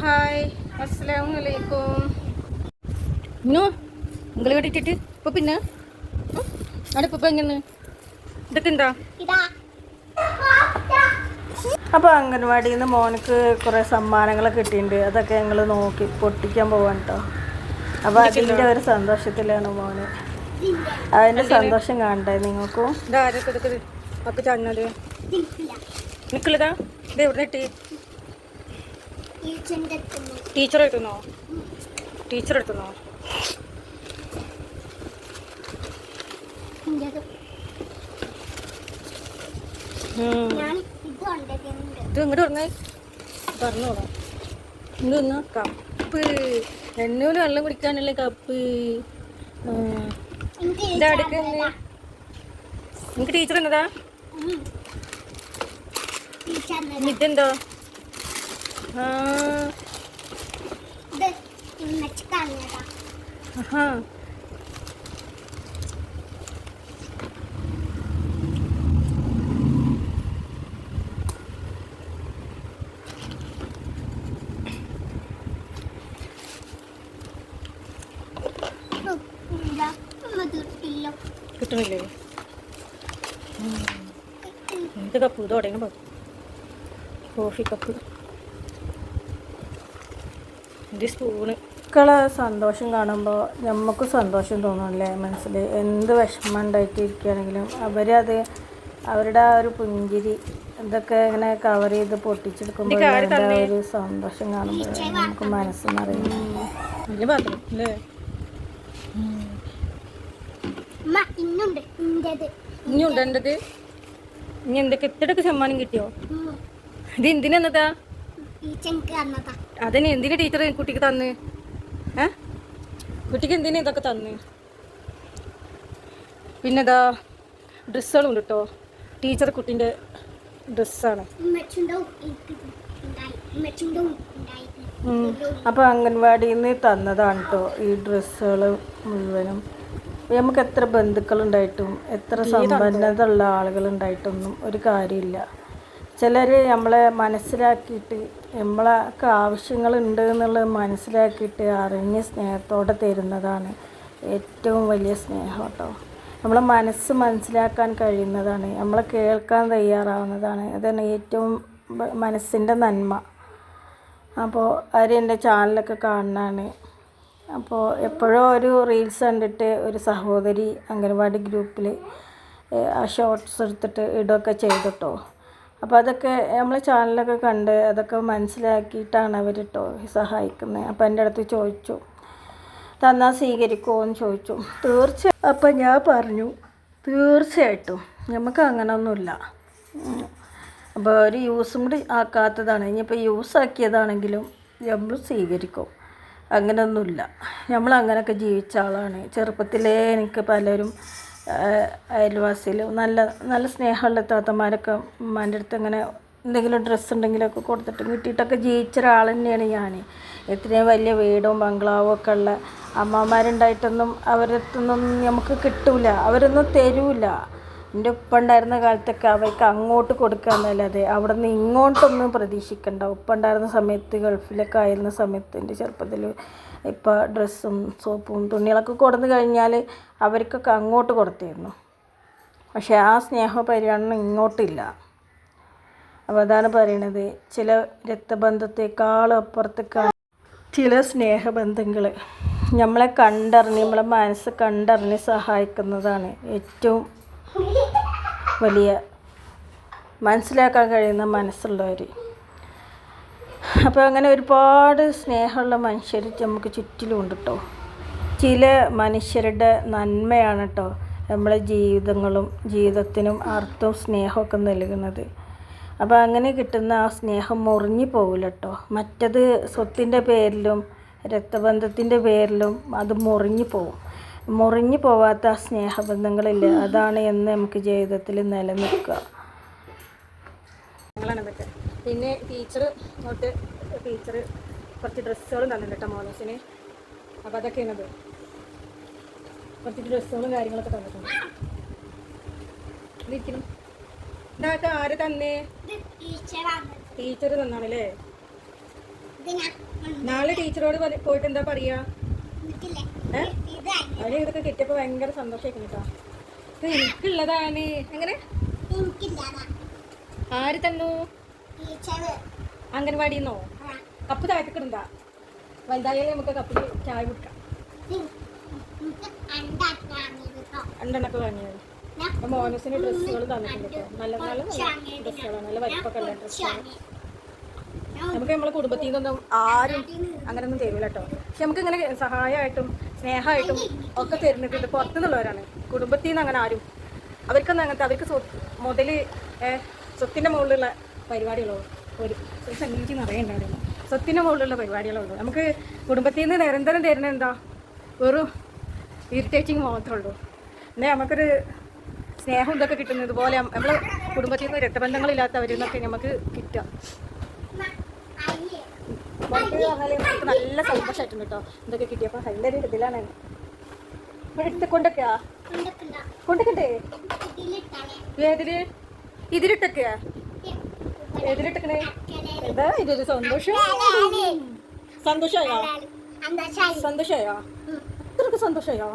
Hi അസ്സലാമു അലൈക്കും ഇന്നോ നിങ്ങൾ കണ്ടിട്ടിട്ട് ഇപ്പൊ പിന്നെ? അവിടെ ഇപ്പൊ എങ്ങനെ ഇതൊക്കെ എന്താ അപ്പോൾ അംഗൻവാടിയിൽ നിന്ന് മോനക്ക് കുറേ സമ്മാനങ്ങളൊക്കെ കിട്ടിയിട്ടുണ്ട് അതൊക്കെ ഞങ്ങൾ നോക്കി പൊട്ടിക്കാൻ പോവാൻ കേട്ടോ അപ്പോൾ അതിന്റെ ഒരു സന്തോഷത്തിലാണ് മോന്. അതിന്റെ സന്തോഷം കാണണ്ടേ നിങ്ങൾക്കും? നിക്കുള്ളതാ? ഇത് എവിടെ ഇട്ടി ടീച്ചർ എടുത്തുന്നോ? ടീച്ചർ എടുത്തുന്നോ. ഇത് ഇങ്ങോട്ട് പറഞ്ഞേ പറഞ്ഞോളാം ഇങ്ങോട്ട് ഒന്ന് കപ്പ്. എന്നൂൽ വെള്ളം കുടിക്കാനല്ലേ കപ്പ്. ഇതാ എടുക്കുന്നേ നിനക്ക് ടീച്ചർ എന്നതാ? ഇതെന്തോ? കിട്ടണില്ലേ. എന്ത് കപ്പ് ഇത് തുടങ്ങി കോഫി കപ്പ്. ഇത് സ്പൂണ് മക്കളെ സന്തോഷം കാണുമ്പോൾ നമുക്കും സന്തോഷം തോന്നുമല്ലേ മനസ്സിൽ എന്ത് വിഷമം ഉണ്ടായിട്ട് ഇരിക്കുകയാണെങ്കിലും അവരത് അവരുടെ ആ ഒരു പുഞ്ചിരി ഇതൊക്കെ ഇങ്ങനെ കവർ ചെയ്ത് പൊട്ടിച്ചെടുക്കുമ്പോൾ അവരുടെ ആ ഒരു സന്തോഷം കാണുമ്പോൾ നമുക്ക് മനസ്സ് ഇന്റത് ഇനി എന്തൊക്കെ ഇത്രയൊക്കെ സമ്മാനം കിട്ടിയോ? ഇത് എന്തിനെന്നതാ തന്നതാ അതിന് എന്തിനാ ടീച്ചർ കുട്ടിക്ക് തന്ന്? ഏ? കുട്ടിക്ക് എന്തിനാ ഇതൊക്കെ തന്ന്? പിന്നെതാ ഡ്രസ്സുകളും ഉണ്ട് കേട്ടോ ടീച്ചർ കുട്ടീന്റെ ഡ്രസ്സാണ്. അപ്പോൾ അംഗൻവാടിയിൽ നിന്ന് തന്നതാണ് കേട്ടോ ഈ ഡ്രസ്സുകൾ മുഴുവനും. നമുക്ക് എത്ര ബന്ധുക്കളുണ്ടായിട്ടും എത്ര സമ്പന്നത ഉള്ള ഉണ്ടായിട്ടൊന്നും ഒരു കാര്യമില്ല. ചിലർ നമ്മളെ മനസ്സിലാക്കിയിട്ട് നമ്മളൊക്കെ ആവശ്യങ്ങളുണ്ട് എന്നുള്ളത് മനസ്സിലാക്കിയിട്ട് അറിഞ്ഞ് സ്നേഹത്തോടെ തരുന്നതാണ് ഏറ്റവും വലിയ സ്നേഹം കേട്ടോ. നമ്മളെ മനസ്സ് മനസ്സിലാക്കാൻ കഴിയുന്നതാണ് നമ്മളെ കേൾക്കാൻ തയ്യാറാവുന്നതാണ്. അതാണ് ഏറ്റവും മനസ്സിന്റെ നന്മ. അപ്പോൾ അവർ എന്റെ ചാനലൊക്കെ കാണുന്നതാണ്. അപ്പോൾ എപ്പോഴോ ഒരു റീൽസ് കണ്ടിട്ട് ഒരു സഹോദരി അംഗൻവാടി ഗ്രൂപ്പിൽ ആ ഷോർട്ട്സ് എടുത്തിട്ട് ഇടുകയൊക്കെ ചെയ്തിട്ടോ അപ്പോൾ അതൊക്കെ നമ്മളെ ചാനലൊക്കെ കണ്ട് അതൊക്കെ മനസ്സിലാക്കിയിട്ടാണ് അവർ കേട്ടോ സഹായിക്കുന്നത് അപ്പോൾ എന്റെ അടുത്ത് ചോദിച്ചു തന്നാൽ സ്വീകരിക്കുമോ എന്ന് ചോദിച്ചു. തീർച്ച അപ്പം ഞാൻ പറഞ്ഞു തീർച്ചയായിട്ടും. നമുക്ക് അങ്ങനെയൊന്നുമില്ല അപ്പോൾ ഒരു യൂസും കൂടി ആക്കാത്തതാണ്. ഇനിയിപ്പോൾ യൂസ് ആക്കിയതാണെങ്കിലും നമ്മൾ സ്വീകരിക്കും. അങ്ങനെയൊന്നുമില്ല നമ്മളങ്ങനെയൊക്കെ ജീവിച്ച ആളാണ്. ചെറുപ്പത്തിലേ എനിക്ക് പലരും അയൽവാസിയിലും നല്ല നല്ല സ്നേഹമുള്ള താത്തമാരൊക്കെ ഉമ്മാന്റെ അടുത്ത് ഇങ്ങനെ എന്തെങ്കിലും ഡ്രസ്സ് ഉണ്ടെങ്കിലൊക്കെ കൊടുത്തിട്ട് കിട്ടിയിട്ടൊക്കെ ജീവിച്ച ഒരാൾ തന്നെയാണ് ഞാൻ എത്രയും വലിയ വീടും ബംഗ്ലാവും ഒക്കെ ഉള്ള അമ്മമാരുണ്ടായിട്ടൊന്നും അവരടുത്തൊന്നും നമുക്ക് കിട്ടൂല അവരൊന്നും തരൂല. എന്റെ ഉപ്പ ഉണ്ടായിരുന്ന കാലത്തൊക്കെ അവർക്ക് അങ്ങോട്ട് കൊടുക്കുക എന്നല്ലാതെ അവിടെ നിന്ന് ഇങ്ങോട്ടൊന്നും പ്രതീക്ഷിക്കണ്ട. ഉപ്പ ഉണ്ടായിരുന്ന സമയത്ത് ഗൾഫിലൊക്കെ ആയിരുന്ന സമയത്ത് എന്റെ ചെറുപ്പത്തിൽ ഇപ്പോൾ ഡ്രസ്സും സോപ്പും തുണികളൊക്കെ കൊടുന്നു കഴിഞ്ഞാൽ അവർക്കൊക്കെ അങ്ങോട്ട് കൊടുത്തിരുന്നു. പക്ഷേ ആ സ്നേഹ പരിഗണന ഇങ്ങോട്ടില്ല. അപ്പോൾ അതാണ് പറയണത്. ചില രക്തബന്ധത്തെക്കാളും അപ്പുറത്തേക്കാണ് ചില സ്നേഹബന്ധങ്ങൾ നമ്മളെ കണ്ടറിഞ്ഞ് നമ്മളെ മനസ്സ് കണ്ടറിഞ്ഞ് സഹായിക്കുന്നതാണ് ഏറ്റവും വലിയ മനസ്സിലാക്കാൻ കഴിയുന്ന മനസ്സുള്ളവർ അപ്പോൾ അങ്ങനെ ഒരുപാട് സ്നേഹമുള്ള മനുഷ്യർ നമുക്ക് ചുറ്റിലുമുണ്ട് കേട്ടോ ചില മനുഷ്യരുടെ നന്മയാണ് കേട്ടോ നമ്മളെ ജീവിതങ്ങളും ജീവിതത്തിനും അർത്ഥവും സ്നേഹമൊക്കെ നൽകുന്നത്. അപ്പോൾ അങ്ങനെ കിട്ടുന്ന ആ സ്നേഹം മുറിഞ്ഞു പോകില്ല കേട്ടോ മറ്റത് സ്വത്തിന്റെ പേരിലും രക്തബന്ധത്തിന്റെ പേരിലും അത് മുറിഞ്ഞു പോകും മുറിഞ്ഞു പോവാത്ത ആ സ്നേഹബന്ധങ്ങളില്ല. അതാണ് എന്ന് നമുക്ക് ജീവിതത്തിൽ നിലനിൽക്കുക. പിന്നെ ടീച്ചർ ഇങ്ങോട്ട് ടീച്ചർ കുറച്ച് ഡ്രസ്സുകളും തന്നിട്ടുണ്ട് കേട്ടോ മോനൂസിന്. അപ്പോൾ അതൊക്കെയാണത് കുറച്ച് ഡ്രസ്സുകളും കാര്യങ്ങളൊക്കെ തന്നിട്ടുണ്ട്. ഇതാക്ക ആര് തന്നേ? ടീച്ചർ തന്നാണല്ലേ? നാളെ ടീച്ചറോട് പോയിട്ട് എന്താ പറയാ? അതിന് അവർ ഇതൊക്കെ കിട്ടിയപ്പോ ഭയങ്കര സന്തോഷമായിരിക്കും കേട്ടോ. ഇത് എനിക്കുള്ളതാണ്. എങ്ങനെ? ആര് തന്നു? ടീച്ചർ അംഗൻവാടിന്നോ? കപ്പ് താഴത്തേക്കിടുണ്ടാ. വലുതായാലും നമുക്ക് കപ്പിൽ ചായ കുടിക്കാം. രണ്ടെണ്ണൊക്കെ വാങ്ങിയത്. അപ്പൊ മോനസിന് ഡ്രസ്സുകൾ തന്നിട്ടുണ്ട് നല്ല നല്ല ഡ്രസ്സുകളാണ്. നല്ല വലിപ്പൊക്കെ ഉള്ള ഡ്രസ്സുകൾ നമുക്ക് നമ്മളെ കുടുംബത്തിൽ നിന്നൊന്നും ആരും അങ്ങനെയൊന്നും തരില്ല കേട്ടോ. പക്ഷെ നമുക്ക് ഇങ്ങനെ സഹായമായിട്ടും സ്നേഹമായിട്ടും ഒക്കെ തരുന്നത് ഇത് പുറത്തുനിന്നുള്ളവരാണ്. കുടുംബത്തിൽ നിന്ന് അങ്ങനെ ആരും. അവർക്കൊന്നും അങ്ങനത്തെ അവർക്ക് സ്വത്ത് മുതൽ സ്വത്തിന്റെ മുകളിലുള്ള പരിപാടികളോ? ഒരു നിറയുണ്ടായിരുന്നു സ്വത്തിന് മുകളിലുള്ള പരിപാടികളുള്ളു നമുക്ക് കുടുംബത്തിൽ നിന്ന് നിരന്തരം തരുന്ന എന്താ? വെറും ഇറിറ്റേറ്റിങ് മാത്രമേ ഉള്ളൂ. എന്നാൽ നമുക്കൊരു സ്നേഹം ഇതൊക്കെ കിട്ടുന്നത് ഇതുപോലെ നമ്മൾ കുടുംബത്തിൽ നിന്ന് രക്തബന്ധങ്ങളില്ലാത്തവരിൽ നിന്നൊക്കെ നമുക്ക് കിട്ടുക. നമുക്ക് നല്ല സന്തോഷമായിട്ടുണ്ട് കേട്ടോ. ഇതൊക്കെ കിട്ടിയപ്പോൾ നല്ലൊരു ഇതിലാണ്. ഇവിടെ എടുത്ത് കൊണ്ടൊക്കെയാ? കൊണ്ടൊക്കെ ഇതിലിട്ടൊക്കെയാ? ഏതിലിട്ടക്കണേ? എന്താ ഇതൊരു സന്തോഷം? സന്തോഷമായോ സന്തോഷമായോ അത്രയ്ക്ക് സന്തോഷമായോ